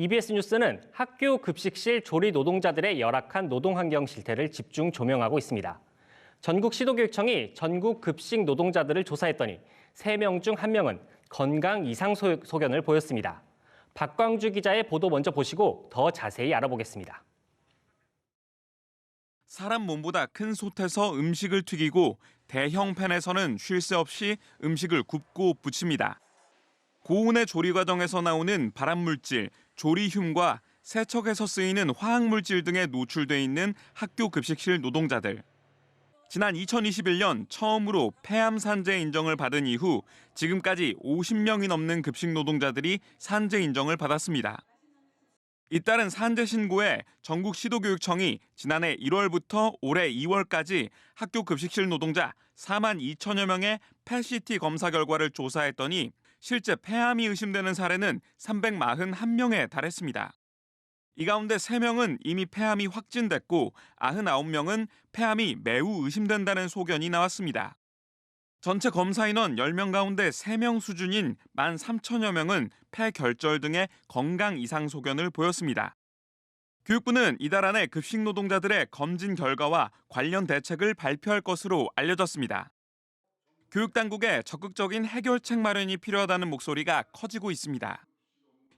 EBS 뉴스는 학교 급식실 조리 노동자들의 열악한 노동 환경 실태를 집중 조명하고 있습니다. 전국 시도교육청이 전국 급식 노동자들을 조사했더니 3명 중 1명은 건강 이상 소- 소견을 보였습니다. 박광주 기자의 보도 먼저 보시고 더 자세히 알아보겠습니다. 사람 몸보다 큰 솥에서 음식을 튀기고 대형 팬에서는 쉴 새 없이 음식을 굽고 부칩니다. 고온의 조리 과정에서 나오는 발암물질, 조리듐과 세척에서 쓰이는 화학물질 등에 노출돼 있는 학교 급식실 노동자들. 지난 2021년 처음으로 폐암 산재 인정을 받은 이후 지금까지 50명이 넘는 급식 노동자들이 산재 인정을 받았습니다. 잇따른 산재 신고에 전국 시도교육청이 지난해 1월부터 올해 2월까지 학교 급식실 노동자 4만 2천여 명의 펫CT 검사 결과를 조사했더니 실제 폐암이 의심되는 사례는 341명에 달했습니다. 이 가운데 3명은 이미 폐암이 확진됐고 99명은 폐암이 매우 의심된다는 소견이 나왔습니다. 전체 검사 인원 10명 가운데 3명 수준인 1만 3천여 명은 폐결절 등의 건강 이상 소견을 보였습니다. 교육부는 이달 안에 급식 노동자들의 검진 결과와 관련 대책을 발표할 것으로 알려졌습니다. 교육당국의 적극적인 해결책 마련이 필요하다는 목소리가 커지고 있습니다.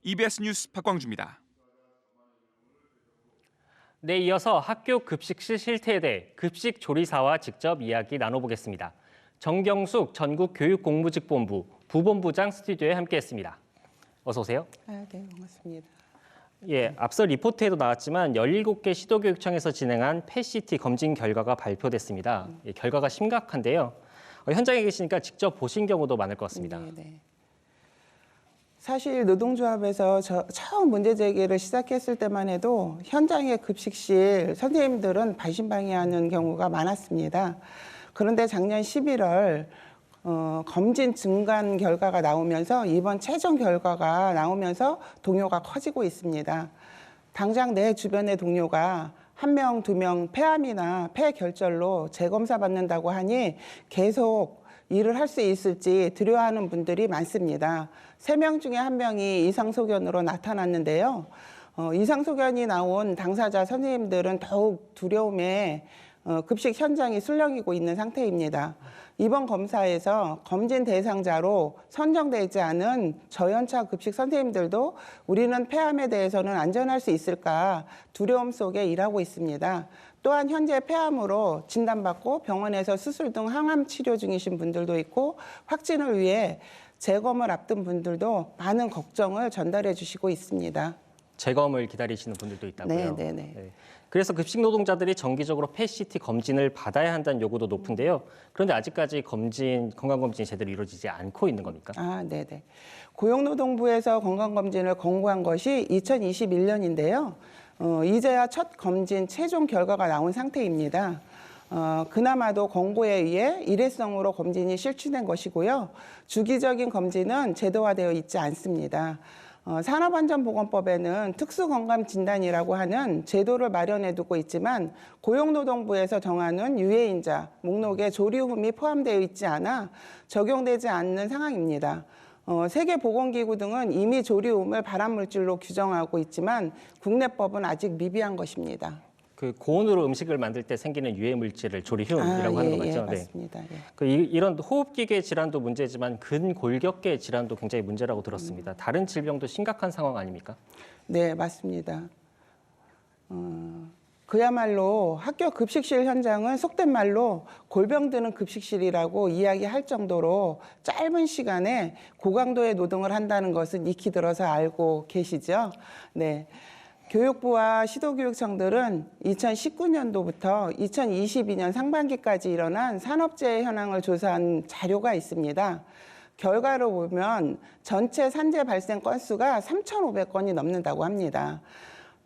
EBS 뉴스 박광주입니다. 네, 이어서 학교 급식실 실태에 대해 급식 조리사와 직접 이야기 나눠보겠습니다. 정경숙 전국 교육공무직본부 부본부장 스튜디오에 함께했습니다. 어서 오세요. 아, 네, 반갑습니다. 예, 앞서 리포트에도 나왔지만 17개 시도교육청에서 진행한 펫CT 검진 결과가 발표됐습니다. 예, 결과가 심각한데요. 어, 현장에 계시니까 직접 보신 경우도 많을 것 같습니다. 네, 네. 사실 노동조합에서 저, 처음 문제 제기를 시작했을 때만 해도 현장의 급식실 선생님들은 반신방해하는 경우가 많았습니다. 그런데 작년 11월 어, 검진 증간 결과가 나오면서 이번 최종 결과가 나오면서 동요가 커지고 있습니다. 당장 내 주변의 동료가 한 명, 두 명 폐암이나 폐결절로 재검사 받는다고 하니 계속 일을 할 수 있을지 두려워하는 분들이 많습니다. 세 명 중에 한 명이 이상소견으로 나타났는데요. 어, 이상소견이 나온 당사자 선생님들은 더욱 두려움에 어, 급식 현장이 술렁이고 있는 상태입니다. 이번 검사에서 검진 대상자로 선정되지 않은 저연차 급식 선생님들도 우리는 폐암에 대해서는 안전할 수 있을까 두려움 속에 일하고 있습니다. 또한 현재 폐암으로 진단받고 병원에서 수술 등 항암 치료 중이신 분들도 있고 확진을 위해 재검을 앞둔 분들도 많은 걱정을 전달해 주시고 있습니다. 재검을 기다리시는 분들도 있다고요. 네, 네, 네. 그래서 급식 노동자들이 정기적으로 펫CT 검진을 받아야 한다는 요구도 높은데요. 그런데 아직까지 검진 건강 검진이 제대로 이루어지지 않고 있는 겁니까? 아, 네 네. 고용노동부에서 건강 검진을 권고한 것이 2021년인데요. 어, 이제야 첫 검진 최종 결과가 나온 상태입니다. 어, 그나마도 권고에 의해 일회성으로 검진이 실시된 것이고요. 주기적인 검진은 제도화되어 있지 않습니다. 어, 산업안전보건법에는 특수건강진단이라고 하는 제도를 마련해 두고 있지만 고용노동부에서 정하는 유해인자 목록에 조리움이 포함되어 있지 않아 적용되지 않는 상황입니다. 어, 세계보건기구 등은 이미 조리움을 발암물질로 규정하고 있지만 국내법은 아직 미비한 것입니다. 그 고온으로 음식을 만들 때 생기는 유해 물질을 조리흉이라고 하는 거 예, 맞죠? 예, 맞습니다. 예. 그 이, 이런 호흡기계 질환도 문제지만 근골격계 질환도 굉장히 문제라고 들었습니다. 다른 질병도 심각한 상황 아닙니까? 네, 맞습니다. 어, 그야말로 학교 급식실 현장은 속된 말로 골병 드는 급식실이라고 이야기할 정도로 짧은 시간에 고강도의 노동을 한다는 것은 익히 들어서 알고 계시죠? 네. 교육부와 시도교육청들은 2019년도부터 2022년 상반기까지 일어난 산업재해 현황을 조사한 자료가 있습니다. 결과로 보면 전체 산재 발생 건수가 3,500건이 넘는다고 합니다.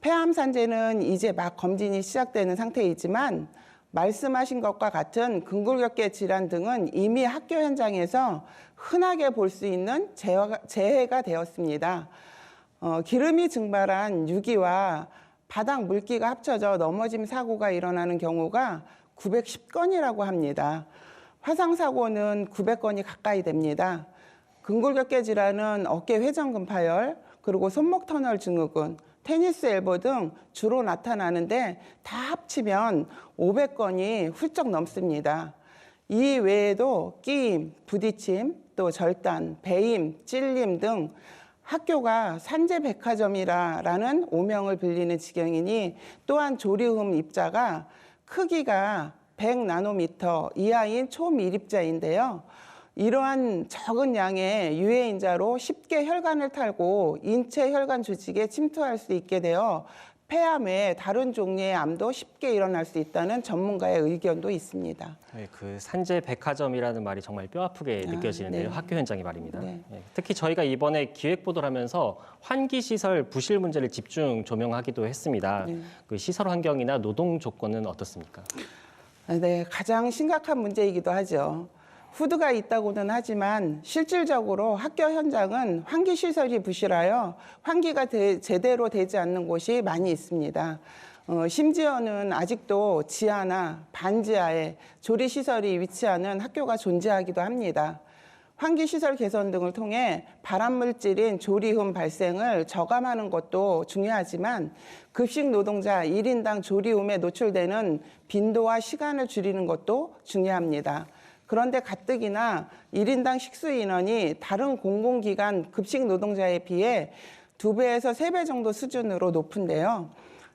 폐암 산재는 이제 막 검진이 시작되는 상태이지만 말씀하신 것과 같은 근골격계 질환 등은 이미 학교 현장에서 흔하게 볼 수 있는 재해가, 재해가 되었습니다. 어, 기름이 증발한 유기와 바닥 물기가 합쳐져 넘어짐 사고가 일어나는 경우가 910건이라고 합니다. 화상 사고는 900건이 가까이 됩니다. 근골격계 질환은 어깨 회전근 파열, 그리고 손목 터널 증후군, 테니스 엘보 등 주로 나타나는데 다 합치면 500건이 훌쩍 넘습니다. 이 외에도 끼임, 부딪힘, 또 절단, 배임, 찔림 등 학교가 산재 백화점이라는 오명을 빌리는 지경이니 또한 조리음 입자가 크기가 100나노미터 이하인 초미립자인데요. 이러한 적은 양의 유해인자로 쉽게 혈관을 탈고 인체 혈관 조직에 침투할 수 있게 되어 폐암 외에 다른 종류의 암도 쉽게 일어날 수 있다는 전문가의 의견도 있습니다. 네, 그 산재 백화점이라는 말이 정말 뼈 아프게 아, 느껴지는데요. 네. 학교 현장이 말입니다. 네. 예, 특히 저희가 이번에 기획 보도를 하면서 환기 시설 부실 문제를 집중 조명하기도 했습니다. 네. 그 시설 환경이나 노동 조건은 어떻습니까? 네, 가장 심각한 문제이기도 하죠. 후드가 있다고는 하지만 실질적으로 학교 현장은 환기 시설이 부실하여 환기가 되- 제대로 되지 않는 곳이 많이 있습니다. 어, 심지어는 아직도 지하나 반지하에 조리 시설이 위치하는 학교가 존재하기도 합니다. 환기 시설 개선 등을 통해 발암 물질인 조리흠 발생을 저감하는 것도 중요하지만 급식 노동자 1인당 조리음에 노출되는 빈도와 시간을 줄이는 것도 중요합니다. 그런데 가뜩이나 1인당 식수 인원이 다른 공공기관 급식 노동자에 비해 두 배에서 세 배 정도 수준으로 높은데요.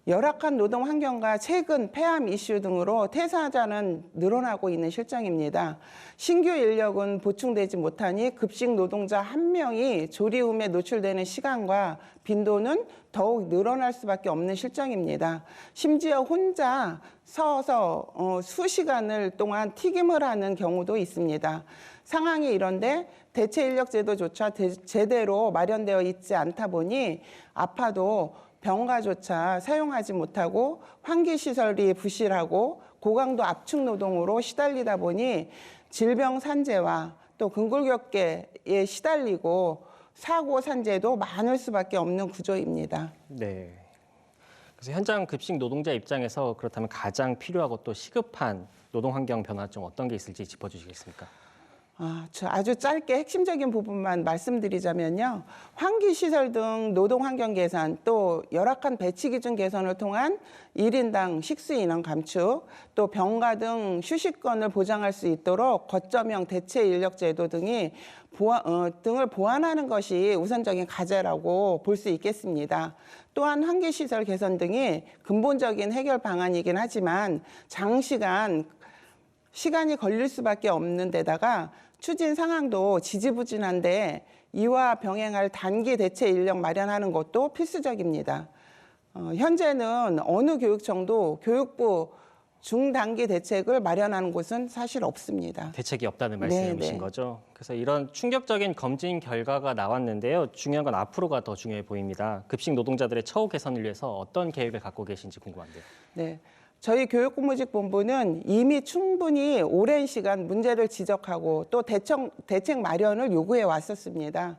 열악한 노동 환경과 최근 폐암 이슈 등으로 퇴사자는 늘어나고 있는 실정입니다. 신규 인력은 보충되지 못하니 급식 노동자 한 명이 조리움에 노출되는 시간과 빈도는 더욱 늘어날 수밖에 없는 실정입니다. 심지어 혼자 서서 어, 수시간을 동안 튀김을 하는 경우도 있습니다. 상황이 이런데 대체 인력 제도조차 대- 제대로 마련되어 있지 않다 보니 아파도 병가조차 사용하지 못하고 환기 시설이 부실하고 고강도 압축 노동으로 시달리다 보니 질병 산재와 또 근골격계에 시달리고 사고 산재도 많을 수밖에 없는 구조입니다. 네. 그래서 현장 급식 노동자 입장에서 그렇다면 가장 필요하고 또 시급한 노동 환경 변화 중 어떤 게 있을지 짚어주시겠습니까? 아, 저 아주 짧게 핵심적인 부분만 말씀드리자면요. 환기 시설 등 노동 환경 개선, 또 열악한 배치 기준 개선을 통한 1인당 식수 인원 감축, 또 병가 등 휴식권을 보장할 수 있도록 거점형 대체 인력 제도 등이 보완, 어, 등을 보완하는 것이 우선적인 과제라고 볼 수 있겠습니다. 또한 환기 시설 개선 등이 근본적인 해결 방안이긴 하지만 장시간 시간이 걸릴 수밖에 없는 데다가 추진 상황도 지지부진한데 이와 병행할 단기 대체 인력 마련하는 것도 필수적입니다. 어, 현재는 어느 교육청도 교육부 중단기 대책을 마련하는 곳은 사실 없습니다. 대책이 없다는 네, 말씀이신 네. 거죠. 그래서 이런 충격적인 검진 결과가 나왔는데요. 중요한 건 앞으로가 더 중요해 보입니다. 급식 노동자들의 처우 개선을 위해서 어떤 계획을 갖고 계신지 궁금한데요. 네. 저희 교육근무직본부는 이미 충분히 오랜 시간 문제를 지적하고 또 대책, 대책 마련을 요구해 왔었습니다.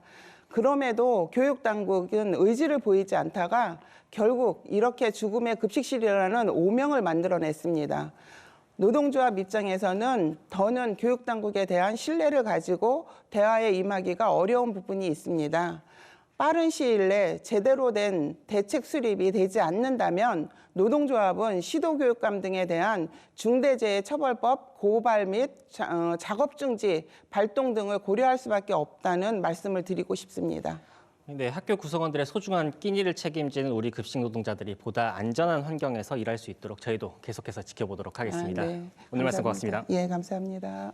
그럼에도 교육당국은 의지를 보이지 않다가 결국 이렇게 죽음의 급식실이라는 오명을 만들어냈습니다. 노동조합 입장에서는 더는 교육당국에 대한 신뢰를 가지고 대화에 임하기가 어려운 부분이 있습니다. 빠른 시일 내 제대로 된 대책 수립이 되지 않는다면 노동조합은 시도교육감 등에 대한 중대재해처벌법 고발 및 자- 어, 작업 중지 발동 등을 고려할 수밖에 없다는 말씀을 드리고 싶습니다. 네, 학교 구성원들의 소중한 끼니를 책임지는 우리 급식 노동자들이 보다 안전한 환경에서 일할 수 있도록 저희도 계속해서 지켜보도록 하겠습니다. 아, 네. 오늘 말씀 감사합니다. 고맙습니다. 예, 감사합니다.